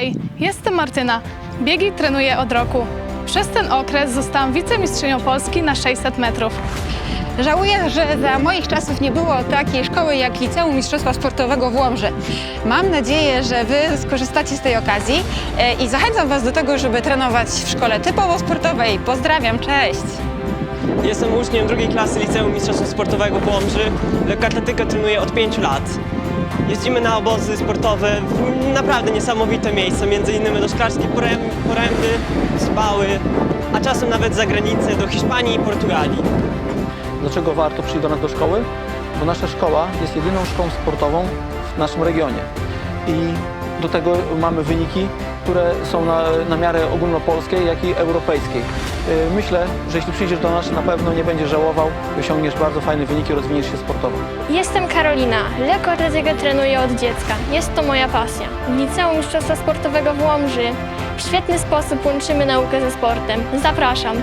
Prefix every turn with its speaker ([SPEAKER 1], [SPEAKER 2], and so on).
[SPEAKER 1] Hej, jestem Martyna. Biegi trenuję od roku. Przez ten okres zostałam wicemistrzynią Polski na 600 metrów.
[SPEAKER 2] Żałuję, że za moich czasów nie było takiej szkoły jak Liceum Mistrzostwa Sportowego w Łomży. Mam nadzieję, że Wy skorzystacie z tej okazji e, i zachęcam Was do tego, żeby trenować w szkole typowo sportowej. Pozdrawiam, cześć!
[SPEAKER 3] Jestem uczniem drugiej klasy Liceum Mistrzostwa Sportowego w Łomży. Lekkoatletykę trenuję od 5 lat. Jeździmy na obozy sportowe w naprawdę niesamowite miejsca, między innymi do Szklarskiej Poręb- Poręby, Spały, a czasem nawet za granicę do Hiszpanii i Portugalii.
[SPEAKER 4] Dlaczego warto przyjść do nas do szkoły? Bo nasza szkoła jest jedyną szkołą sportową w naszym regionie. I do tego mamy wyniki, które są na, na miarę ogólnopolskiej, jak i europejskiej. Yy, Myślę, że jeśli przyjdziesz do nas, na pewno nie będziesz żałował, osiągniesz bardzo fajne wyniki, rozwiniesz się sportowo.
[SPEAKER 5] Jestem Karolina. Lekkoatletykę trenuję od dziecka. Jest to moja pasja. W Liceum Mistrzostwa Sportowego w Łomży w świetny sposób łączymy naukę ze sportem. Zapraszam.